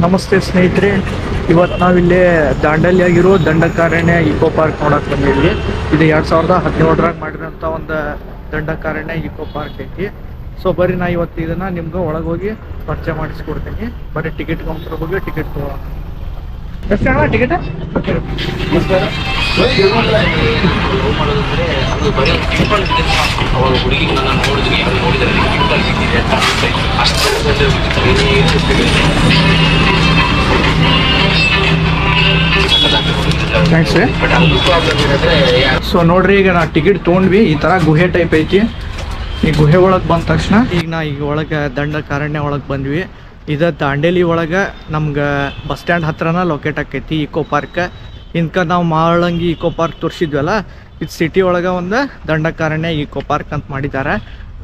ನಮಸ್ತೆ ಸ್ನೇಹಿತರೆ. ಇವತ್ತು ನಾವಿಲ್ಲಿ ದಾಂಡಲಿಯಾಗಿರೋ ದಂಡಕಾರಣ್ಯ ಇಕೋ ಪಾರ್ಕ್ ನೋಡಕ್ ಬಂದಿದ್ವಿ. ಇದು ಎರಡು ಸಾವಿರದ ಹದಿನೇಳರಾಗ ಮಾಡಿರೋಂಥ ಒಂದು ದಂಡಕಾರಣ್ಯ ಇಕೋ ಪಾರ್ಕ್ ಐತಿ. ಸೊ ಬರೀ ನಾ ಇವತ್ತು ಇದನ್ನು ನಿಮ್ಗೆ ಒಳಗೆ ಹೋಗಿ ಪರಿಚಯ ಮಾಡಿಸ್ಕೊಡ್ತೀನಿ. ಬರೀ ಟಿಕೆಟ್ ಕೌಂಟರ್ ಹೋಗಿ ಟಿಕೆಟ್ ತಗೋ ಎಷ್ಟು ಅಣ್ಣ ಟಿಕೆಟ್ ಹುಡುಗಿ ಇರೋದ್ರೆ ಸೊ ನೋಡ್ರಿ, ಈಗ ನಾ ಟಿಕೆಟ್ ತೊಗೊಂಡ್ವಿ. ಈ ತರ ಗುಹೆ ಟೈಪ್ ಐತಿ. ಈ ಗುಹೆ ಒಳಗೆ ಬಂದ ತಕ್ಷಣ ಈಗ ನಾ ಈಗ ಒಳಗೆ ದಂಡಕಾರಣ್ಯ ಒಳಗೆ ಬಂದ್ವಿ. ಇದು ದಾಂಡೇಲಿ ಒಳಗೆ ನಮ್ಗೆ ಬಸ್ ಸ್ಟ್ಯಾಂಡ್ ಹತ್ರನ ಲೊಕೇಟ್ ಆಕೈತಿ ಇಕೋ ಪಾರ್ಕ್ ಇನ್ಕ ನಾವು ಮಾಳಂಗಿ ಇಕೋ ಪಾರ್ಕ್ ತೋರಿಸಿದ್ವಲ್ಲ, ಇದು ಸಿಟಿ ಒಳಗೆ ಒಂದು ದಂಡಕಾರಣ್ಯ ಇಕೋ ಪಾರ್ಕ್ ಅಂತ ಮಾಡಿದ್ದಾರೆ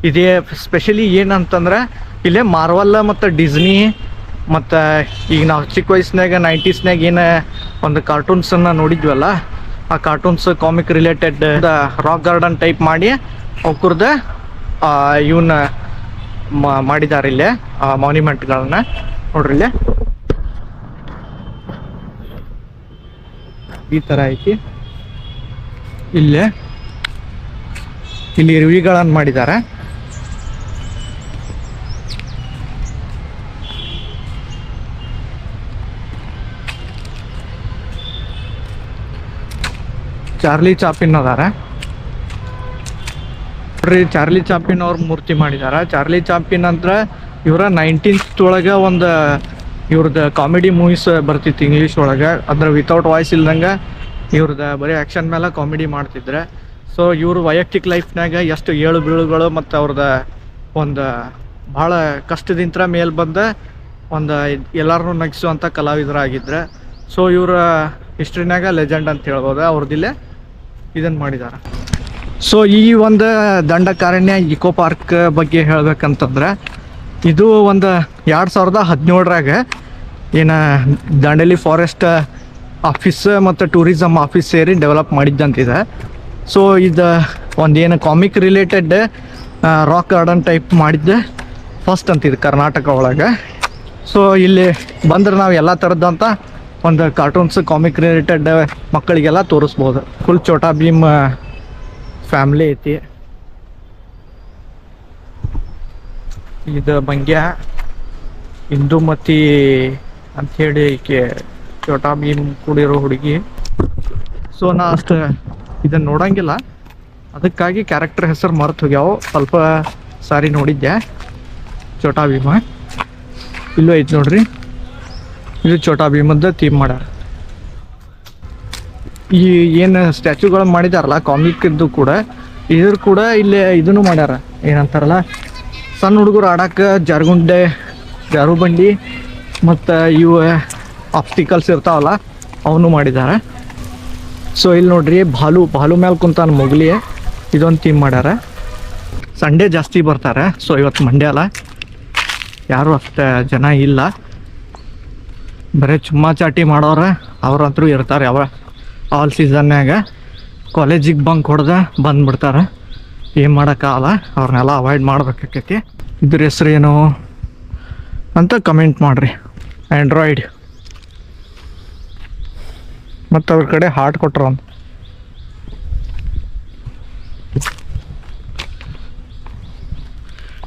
ಇದೇ ಸ್ಪೆಷಲಿ ಏನಂತಂದ್ರೆ, ಇಲ್ಲೇ ಮಾರ್ವಲ್ಲ ಮತ್ತು ಡಿಸ್ನಿ ಮತ್ತು ಈಗ ನಾವು ಚಿಕ್ಕ ವಯಸ್ಸಿನಾಗ ನೈಂಟೀಸ್ನಾಗ ಏನು ಒಂದು ಕಾರ್ಟೂನ್ಸನ್ನು ನೋಡಿದ್ವಲ್ಲ, ಆ cartoons comic related rock garden type ಮಾಡಿ ಅವ್ರದ ಇವನ್ನ ಮಾಡಿದ್ದಾರೆ ಇಲ್ಲೇ ಮಾನ್ಯುಮೆಂಟ್ಗಳನ್ನ ನೋಡ್ರಿ ಇಲ್ಲೇ. ಈ ಥರ ಐತಿ. ಇಲ್ಲೇ. ಇಲ್ಲಿ ಇರುವಿಗಳನ್ನು ಮಾಡಿದ್ದಾರೆ ಚಾರ್ಲಿ ಚಾಪಿನ್ ಅದಾರ. ನೋಡ್ರಿ, ಚಾರ್ಲಿ ಚಾಪಿನ್ ಅವ್ರ ಮೂರ್ತಿ ಮಾಡಿದಾರ. ಚಾರ್ಲಿ ಚಾಪಿನ್ ಅಂದ್ರೆ ಇವರ ನೈನ್ಟೀನ್ತ್ ಒಳಗೆ ಒಂದು ಇವ್ರದ್ದು ಕಾಮಿಡಿ ಮೂವೀಸ್ ಬರ್ತಿತ್ತು ಇಂಗ್ಲೀಷ್ ಒಳಗೆ. ಅಂದ್ರೆ ವಿತೌಟ್ ವಾಯ್ಸ್ ಇಲ್ದಂಗೆ ಇವ್ರದ ಬರೀ ಆ್ಯಕ್ಷನ್ ಮೇಲೆ ಕಾಮಿಡಿ ಮಾಡ್ತಿದ್ರೆ. ಸೊ ಇವ್ರ ವೈಯಕ್ತಿಕ ಲೈಫ್ನಾಗ ಎಷ್ಟು ಏಳು ಬೀಳುಗಳು ಮತ್ತು ಅವ್ರದ ಒಂದು ಭಾಳ ಕಷ್ಟದಿಂದ ಮೇಲೆ ಬಂದ ಒಂದು ಎಲ್ಲರನ್ನೂ ನಗಿಸುವಂಥ ಕಲಾವಿದರಾಗಿದ್ದರೆ ಸೊ ಇವರ ಹಿಸ್ಟ್ರಿನಾಗ ಲೆಜೆಂಡ್ ಅಂತ ಹೇಳ್ಬೋದು. ಅವ್ರದ್ದಿಲ್ಲೇ ಇದನ್ನು ಮಾಡಿದ್ದಾರೆ ಸೊ ಈ ಒಂದು ದಂಡಕಾರಣ್ಯ ಇಕೋ ಪಾರ್ಕ್ ಬಗ್ಗೆ ಹೇಳ್ಬೇಕಂತಂದ್ರೆ, ಇದು ಒಂದು ಎರಡು ಸಾವಿರದ ಹದಿನೇಳರಾಗ ಏನು ದಾಂಡೇಲಿ ಫಾರೆಸ್ಟ್ ಆಫೀಸ್ ಮತ್ತು ಟೂರಿಸಮ್ ಆಫೀಸ್ ಸೇರಿ ಡೆವಲಪ್ ಮಾಡಿದ್ದಂತಿದೆ. ಸೊ ಇದು ಒಂದು ಏನು comic related rock garden type ಮಾಡಿದ್ದೆ ಫಸ್ಟ್ ಅಂತಿದೆ ಕರ್ನಾಟಕ ಒಳಗೆ. ಸೊ ಇಲ್ಲಿ ಬಂದ್ರೆ ನಾವು ಎಲ್ಲ ಥರದ್ದಂಥ ಒಂದು ಕಾರ್ಟೂನ್ಸ್ ಕಾಮಿಕ್ ರಿಲೇಟೆಡ್ ಮಕ್ಕಳಿಗೆಲ್ಲ ತೋರಿಸ್ಬೋದು. ಫುಲ್ ಚೋಟಾ ಭೀಮ್ ಫ್ಯಾಮ್ಲಿ ಐತಿ. ಇದು ಮಂಗ್ಯ ಇಂದುಮತಿ ಅಂಥೇಳಿ ಈಕೆ ಚೋಟಾ ಭೀಮ್ ಕೂಡಿರೋ ಹುಡುಗಿ. ಸೊ ನಾ ಅಷ್ಟು ಇದನ್ನು ನೋಡಂಗಿಲ್ಲ. ಅದಕ್ಕಾಗಿ ಕ್ಯಾರೆಕ್ಟರ್ ಹೆಸರು ಮರೆತು ಹೋಗ್ಯಾವ. ಸ್ವಲ್ಪ ಸಾರಿ ನೋಡಿದ್ದೆ ಚೋಟಾ ಭೀಮ ಇಲ್ಲೂ ಐತಿ ನೋಡ್ರಿ. ಇದು ಚೋಟಾ ಭೀಮದ ಥೀಮ್ ಮಾಡ್ಯಾರ. ಈ ಏನು ಸ್ಟ್ಯಾಚುಗಳು ಮಾಡಿದಾರಲ್ಲ ಕಾಮಿಕ್ ಇದ್ದು ಕೂಡ, ಇದ್ರ ಕೂಡ ಇಲ್ಲಿ ಇದನ್ನು ಮಾಡ್ಯಾರ. ಏನಂತಾರಲ್ಲ, ಸಣ್ಣ ಹುಡುಗರು ಆಡಕ್ಕೆ ಜಾರ್ಗುಂಡೆ ಜಾರು ಬಂಡಿ ಮತ್ತು ಇವು ಆಪ್ಟಿಕಲ್ಸ್ ಇರ್ತಾವಲ್ಲ, ಅವನು ಮಾಡಿದ್ದಾರೆ ಸೊ ಇಲ್ಲಿ ನೋಡ್ರಿ ಭಾಲು ಭಾಲು ಮೇಲೆ ಕುಂತಾನ ಮೊಗ್ಲಿ ಇದೊಂದು ಥೀಮ್ ಮಾಡ್ಯಾರ. ಸಂಡೇ ಜಾಸ್ತಿ ಬರ್ತಾರೆ ಸೊ ಇವತ್ತು ಮಂಡ್ಯ ಅಲ್ಲ. ಯಾರು ಅಷ್ಟು ಜನ ಇಲ್ಲ. ಬರೀ ಚುಮ್ಮಾ ಚಾಟಿ ಮಾಡೋರ. ಅವ್ರಂತರೂ ಇರ್ತಾರೆ ಯಾವ ಆಲ್ ಸೀಸನ್ನಾಗ ಕಾಲೇಜಿಗೆ ಬಂಕ್ ಹೊಡೆದ ಬಂದ್ಬಿಡ್ತಾರೆ. ಏನು ಮಾಡೋಕ್ಕಾಗಲ್ಲ. ಅವ್ರನ್ನೆಲ್ಲ ಅವಾಯ್ಡ್ ಮಾಡ್ಬೇಕಾಕೈತಿ. ಇದ್ರ ಹೆಸ್ರು ಏನು ಅಂತ ಕಮೆಂಟ್ ಮಾಡಿರಿ. ಆ್ಯಂಡ್ರಾಯ್ಡ್ ಮತ್ತು ಅವ್ರ ಕಡೆ ಹಾಟ್ ಕೊಟ್ರು ಒಂದು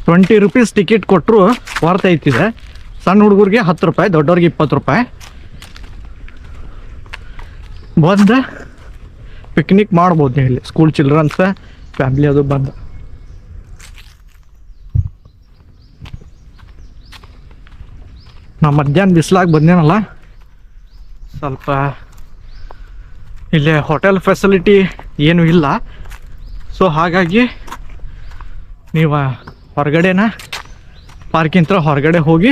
ಟ್ವೆಂಟಿ ರುಪೀಸ್ ಟಿಕೆಟ್ ಕೊಟ್ಟರು ವರ್ತ್ ಸಣ್ಣ ಹುಡುಗರಿಗೆ ಹತ್ತು ರೂಪಾಯಿ, ದೊಡ್ಡವ್ರಿಗೆ ಇಪ್ಪತ್ತು ರೂಪಾಯಿ. ಬಂದು ಪಿಕ್ನಿಕ್ ಮಾಡ್ಬೋದು ನೀವು ಇಲ್ಲಿ ಸ್ಕೂಲ್ ಚಿಲ್ಡ್ರನ್ಸ್ ಫ್ಯಾಮ್ಲಿ ಅದು ಬಂದು. ನಾ ಮಧ್ಯಾಹ್ನ ಬಿಸಿಲಾಗಿ ಬಂದೇನಲ್ಲ, ಸ್ವಲ್ಪ ಇಲ್ಲಿ ಹೋಟೆಲ್ ಫೆಸಿಲಿಟಿ ಏನೂ ಇಲ್ಲ. ಸೊ ಹಾಗಾಗಿ ನೀವು ಹೊರಗಡೆನ ಪಾರ್ಕಿಂತ್ರ ಹೊರಗಡೆ ಹೋಗಿ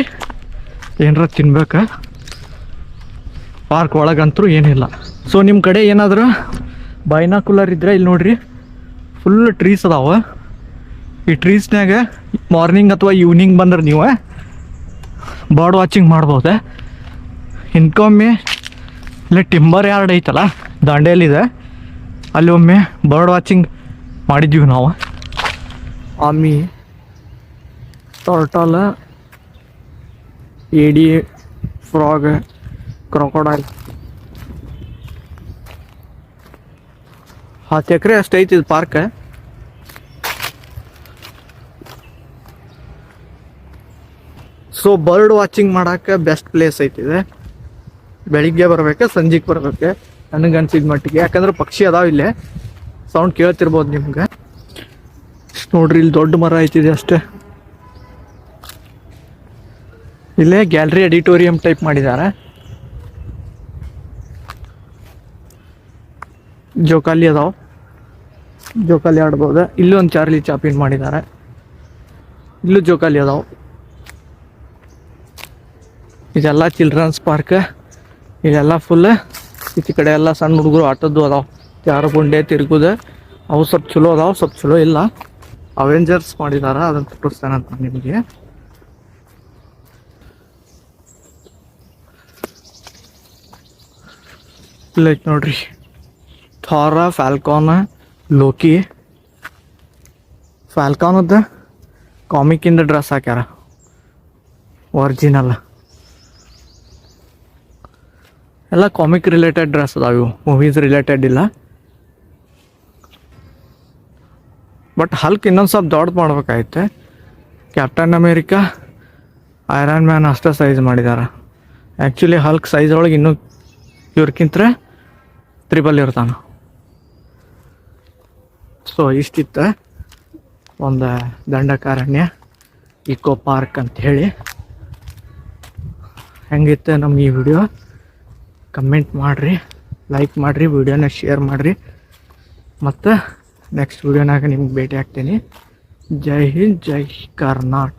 ಏನರ ತಿನ್ಬೇಕು? ಪಾರ್ಕ್ ಒಳಗಂತೂ ಏನಿಲ್ಲ. ಸೊ ನಿಮ್ಮ ಕಡೆ ಏನಾದರೂ ಬೈನಾಕುಲರ್ ಇದ್ರೆ ಇಲ್ಲಿ ನೋಡ್ರಿ ಫುಲ್ ಟ್ರೀಸ್ ಅದಾವ. ಈ ಟ್ರೀಸ್ನಾಗ ಮಾರ್ನಿಂಗ್ ಅಥವಾ ಈವ್ನಿಂಗ್ ಬಂದ್ರೆ ನೀವು ಬರ್ಡ್ ವಾಚಿಂಗ್ ಮಾಡ್ಬೋದೆ. ಇನ್ಕೊಮ್ಮೆ ಇಲ್ಲಿ ಟಿಂಬರ್ ಯಾರ್ಡ್ ಐತಲ್ಲ, ದಾಂಡೇಲಿದೆ. ಅಲ್ಲಿ ಒಮ್ಮೆ ಬರ್ಡ್ ವಾಚಿಂಗ್ ಮಾಡಿದ್ವಿ ನಾವು. ಆಮಿ ಟೋಟಲ್ ಏಡಿ ಫ್ರಾಗ್ ಕ್ರೊಕೊಡೈಲ್ ಹತ್ತು ಎಕರೆ ಅಷ್ಟು ಐತಿ ಇದು ಪಾರ್ಕ್ ಸೊ ಬರ್ಡ್ ವಾಚಿಂಗ್ ಮಾಡಕ್ಕೆ ಬೆಸ್ಟ್ ಪ್ಲೇಸ್ ಐತಿದೆ ಬೆಳಿಗ್ಗೆ ಬರ್ಬೇಕು, ಸಂಜೆಗೆ ಬರ್ಬೇಕು. ನನಗೆ ಅನ್ಸಿದ ಮಟ್ಟಿಗೆ. ಯಾಕಂದ್ರೆ ಪಕ್ಷಿ ಅದಾವ ಇಲ್ಲೇ. ಸೌಂಡ್ ಕೇಳ್ತಿರ್ಬೋದು ನಿಮ್ಗೆ. ನೋಡ್ರಿ, ಇಲ್ಲಿ ದೊಡ್ಡ ಮರ ಐತಿದೆ ಅಷ್ಟೇ. ಇಲ್ಲೇ ಗ್ಯಾಲರಿ ಎಡಿಟೋರಿಯಂ ಟೈಪ್ ಮಾಡಿದ್ದಾರೆ. ಜೋಕಾಲಿ ಅದಾವ. ಜೋಕಾಲಿ ಆಡ್ಬೋದು. ಇಲ್ಲೂ ಒಂದು ಚಾರ್ಲಿ ಚಾಪಿನ್ ಮಾಡಿದ್ದಾರೆ. ಇಲ್ಲೂ ಜೋಕಾಲಿ ಅದಾವ. ಇದೆಲ್ಲ ಚಿಲ್ಡ್ರನ್ಸ್ ಪಾರ್ಕ್ ಇದೆಲ್ಲ ಫುಲ್ ಈಚೆ ಕಡೆ ಎಲ್ಲ ಸಣ್ಣ ಹುಡುಗರು ಆಟದ್ದು ಅದಾವ. ಯಾರು ಗುಂಡೆ ತಿರುಗುದು, ಅವು ಸ್ವಲ್ಪ ಚಲೋ ಅದಾವ, ಸ್ವಲ್ಪ ಚಲೋ ಇಲ್ಲ. ಅವೆಂಜರ್ಸ್ ಮಾಡಿದಾರ, ಅದನ್ನು ತೋರಿಸ್ತಾನಂತ ನಿಮಗೆ. ಲೈಕ್ ನೋಡ್ರಿ. ಥಾರ ಫ್ಯಾಲ್ಕಾನ ಲೋಕಿ ಫ್ಯಾಲ್ಕಾನದ ಕಾಮಿಕಿಂದ ಡ್ರೆಸ್ ಹಾಕ್ಯಾರ. ಒರಿಜಿನಲ್ ಎಲ್ಲ ಕಾಮಿಕ್ ರಿಲೇಟೆಡ್ ಡ್ರೆಸ್ ಅದಾವ ಇವು. ಮೂವೀಸ್ ರಿಲೇಟೆಡ್ ಇಲ್ಲ. ಬಟ್ ಹಲ್ಕ್ ಇನ್ನೊಂದು ಸ್ವಲ್ಪ ದೊಡ್ಡ ಮಾಡ್ಬೇಕಾಯ್ತೆ. ಕ್ಯಾಪ್ಟನ್ ಅಮೇರಿಕಾ ಐರನ್ ಮ್ಯಾನ್ ಅಷ್ಟೇ ಸೈಜ್ ಮಾಡಿದಾರ. ಆ್ಯಕ್ಚುಲಿ ಹಲ್ಕ್ ಸೈಜ್ ಒಳಗೆ ಇನ್ನೂ ಇವ್ರಕ್ಕಿಂತ ತ್ರಿಬಲ್ ಇರ್ತಾನ ಸೊ ಇಷ್ಟಿತ್ತು ಒಂದು ದಂಡಕಾರಣ್ಯ ಇಕೋ ಪಾರ್ಕ್ ಅಂತ ಹೇಳಿ ಹೆಂಗಿತ್ತು ನಮ್ಮ ಈ ವಿಡಿಯೋ ಕಮೆಂಟ್ ಮಾಡಿರಿ ಲೈಕ್ ಮಾಡಿರಿ ವಿಡಿಯೋನ ಶೇರ್ ಮಾಡಿರಿ. ಮತ್ತು ನೆಕ್ಸ್ಟ್ ವಿಡಿಯೋನಾಗ ನಿಮ್ಗೆ ಭೇಟಿ ಆಗ್ತೀನಿ. ಜೈ ಹಿಂದ್, ಜೈ ಕರ್ನಾಟಕ.